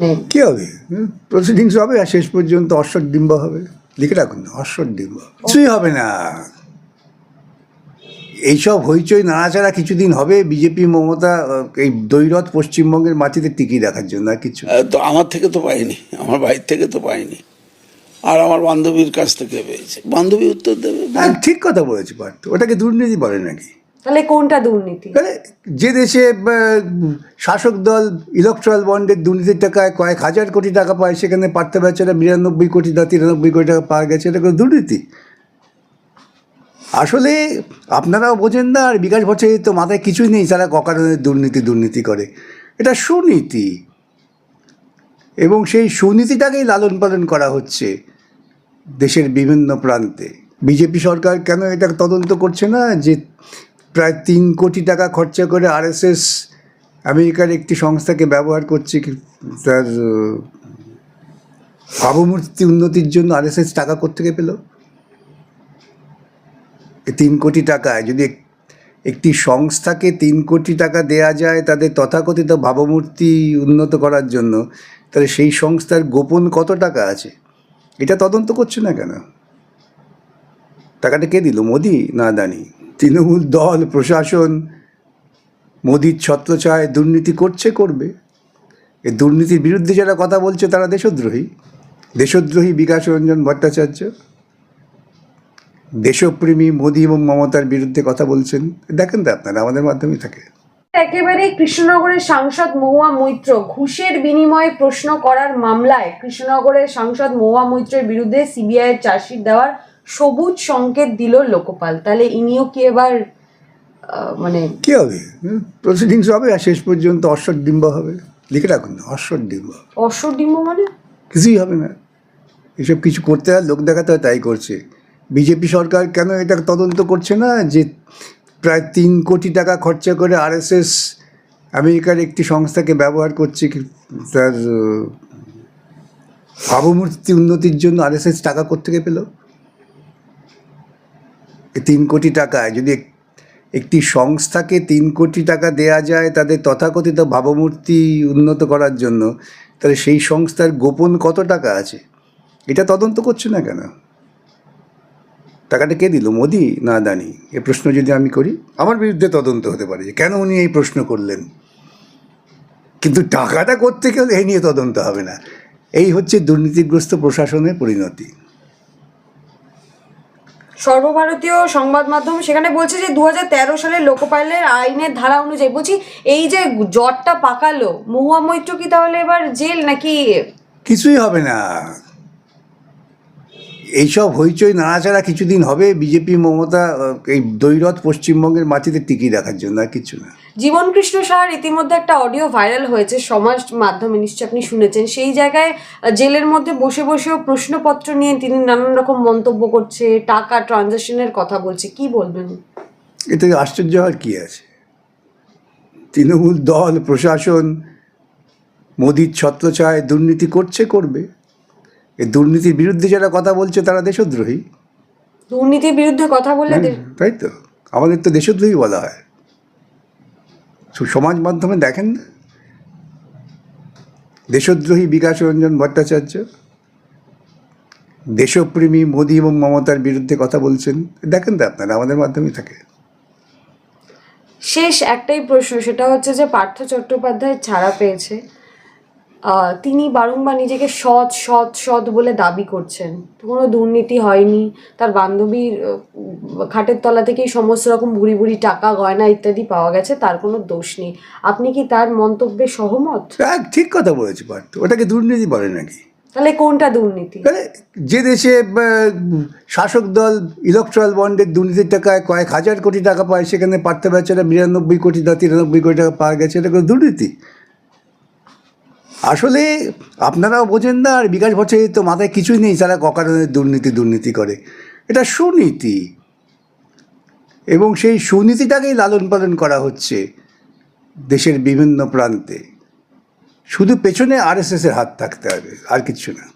মানে কি হবে? প্রসিডিংস হবে আর শেষ পর্যন্ত অশ্বর ডিম্ব হবে। লিখে রাখুন না অশ্বর ডিম্ব। কিছুই হবে না। এইসব হইচই নাড়াচাড়া কিছুদিন হবে। বিজেপি মমতা এই দৈরথ পশ্চিমবঙ্গের মাটিতে টিকিয়ে রাখার জন্য আর কিছু তো আমার থেকে তো পাইনি আমার ভাইয়ের থেকে তো পাইনি। আর আমার বান্ধবীর কাছ থেকে পেয়েছে। বান্ধবী উত্তর দেবে। হ্যাঁ ঠিক কথা বলেছি পার্থ। ওটাকে দুর্নীতি বলে নাকি? তাহলে কোনটা দুর্নীতি? যে দেশে শাসক দল ইলেকট্রাল বন্ডের দুর্নীতির টাকায় কয়েক হাজার কোটি টাকা পায়, সেখানে পার্থ বেচারা বিরানব্বই কোটি না তিরানব্বই কোটি টাকা পাওয়া গেছে, এটা কোনো দুর্নীতি? আসলে আপনারাও বোঝেন না, আর বিকাশ ভট্টাচার্যের তো মাথায় কিছুই নেই, তারা ককারণের দুর্নীতি দুর্নীতি করে। এটা সুনীতি। এবং সেই সুনীতিটাকেই লালন পালন করা হচ্ছে দেশের বিভিন্ন প্রান্তে। বিজেপি সরকার কেন এটা তদন্ত করছে না, যে প্রায় তিন কোটি টাকা খরচা করে আরএসএস আমেরিকার একটি সংস্থাকে ব্যবহার করছে তার ভাবমূর্তি উন্নতির জন্য আরএসএস টাকা কোত্থেকে পেল? তিন কোটি টাকায়, যদি এক- একটি সংস্থাকে তিন কোটি টাকা দেয়া যায় তাদের তথাকথিত ভাবমূর্তি উন্নত করার জন্য, তাহলে সেই সংস্থার গোপন কত টাকা আছে? এটা তদন্ত করছে না কেন? টাকাটা কে দিল, মোদি না দানি? তৃণমূল দল, প্রশাসন, মোদির ছত্রছায় দুর্নীতি করছে, করবে। এই দুর্নীতির বিরুদ্ধে যারা কথা বলছে, তারা দেশদ্রোহী। দেশদ্রোহী বিকাশ রঞ্জন ভট্টাচার্য। দেশপ্রেমী মোদী এবং মমতার বিরুদ্ধে কথা বলছেন। দেখেন তো আপনারা, আমাদের মাধ্যমেই থাকে। একেবারে কৃষ্ণনগরের সাংসদ মহুয়া মৈত্র ঘুষের বিনিময়ে প্রশ্ন করার মামলায় কৃষ্ণনগরের সাংসদ মহুয়া মৈত্রের বিরুদ্ধে সিবিআই এর চার্জশিট দেওয়ার সবুজ সংকেত দিল লোকপাল। তাহলে ইনিও কি এবার মানে কী হবে? প্রসিডিংস হবে আর শেষ পর্যন্ত অশ্বর ডিম্ব হবে। লিখে রাখুন না অশ্বর ডিম্ব অশ্বডিম্ব মানে? কিছুই হবে না। এসব কিছু করতে হয় লোক দেখাতে হয় তাই করছে। বিজেপি সরকার কেন এটা তদন্ত করছে না যে প্রায় তিন কোটি টাকা খরচা করে আরএসএস আমেরিকার একটি সংস্থাকে ব্যবহার করছে তার ভাবমূর্তি উন্নতির জন্য আরএসএস টাকা কোত্থেকে পেল? তিন কোটি টাকায় যদি একটি সংস্থাকে তিন কোটি টাকা দেয়া যায় তাদের তথাকথিত ভাবমূর্তি উন্নত করার জন্য, তাহলে সেই সংস্থার গোপন কত টাকা আছে? এটা তদন্ত করছে না কেন? টাকাটা কে দিল, মোদি না দানি এ প্রশ্ন যদি আমি করি, আমার বিরুদ্ধে তদন্ত হতে পারে যে কেন উনি এই প্রশ্ন করলেন। কিন্তু টাকাটা করতে গেলে এই নিয়ে তদন্ত হবে না। এই হচ্ছে দুর্নীতিগ্রস্ত প্রশাসনের পরিণতি। সর্বভারতীয় সংবাদ মাধ্যম সেখানে বলছে যে দু হাজার তেরো সালে লোকপালের আইনের ধারা অনুযায়ী বলছি, এই যে জ্বরটা পাকালো, মহুয়া মৈত্র কি তাহলে এবার জেল নাকি কিছুই হবে না। এইসব হইচই নাড়াচাড়া কিছুদিন হবে বিজেপি মমতা এই দৈরথ পশ্চিমবঙ্গের মাটিতে টিকিয়ে রাখার জন্য আর কিছু না। জীবন কৃষ্ণ সাহার ইতিমধ্যে একটা অডিও ভাইরাল হয়েছে সমাজ মাধ্যমে নিশ্চয় আপনি শুনেছেন। সেই জায়গায় জেলের মধ্যে বসে বসেও প্রশ্নপত্র নিয়ে তিনি নানান রকম মন্তব্য করছে টাকা ট্রানজাকশনের কথা বলছে কি বলবেন? এতে আশ্চর্য হওয়ার কী আছে? তৃণমূল দল প্রশাসন মোদির ছত্রছায় দুর্নীতি করছে করবে। এই দুর্নীতির বিরুদ্ধে যারা কথা বলছে তারা দেশদ্রোহী। দুর্নীতির বিরুদ্ধে কথা বললে তাই তো। আমাদের তো দেশদ্রোহী বলা হয়। সমাজ মাধ্যমে দেখেন না? দেশদ্রোহী বিকাশ রঞ্জন ভট্টাচার্য দেশপ্রেমী মোদি এবং মমতার বিরুদ্ধে কথা বলছেন। দেখেন তো আপনারা আমাদের মাধ্যমেই থাকে। শেষ একটাই প্রশ্ন সেটা হচ্ছে যে পার্থ চট্টোপাধ্যায় ছাড়া পেয়েছে। তিনি বারংবার নিজেকে সৎ সৎ সৎ বলে দাবি করছেন। কোনো দুর্নীতি হয়নি। তার বান্ধবীর খাটের তলা থেকেই সমস্ত রকম ভুড়ি ভুড়ি টাকা গয়না ইত্যাদি পাওয়া গেছে তার কোনো দোষ নেই। আপনি কি তার মন্তব্যে সহমত? ঠিক কথা বলেছি পার্থ। ওটাকে দুর্নীতি বলে নাকি? তাহলে কোনটা দুর্নীতি? যে দেশে শাসক দল ইলেকট্রাল বন্ডের দুর্নীতির টাকায় কয়েক হাজার কোটি টাকা পায় সেখানে পার্থ বেচারা বিরানব্বই কোটি না তিরানব্বই কোটি টাকা পাওয়া গেছে এটা কোনো দুর্নীতি? আসলে আপনারাও বোঝেন না, আর বিকাশ ভট্টাচার্যের তো মাথায় কিছুই নেই যারা ককারণের দুর্নীতি দুর্নীতি করে। এটা সুনীতি। এবং সেই সুনীতিটাকেই লালন পালন করা হচ্ছে দেশের বিভিন্ন প্রান্তে। শুধু পেছনে আরএসএসের হাত থাকতে হবে, আর কিছু না।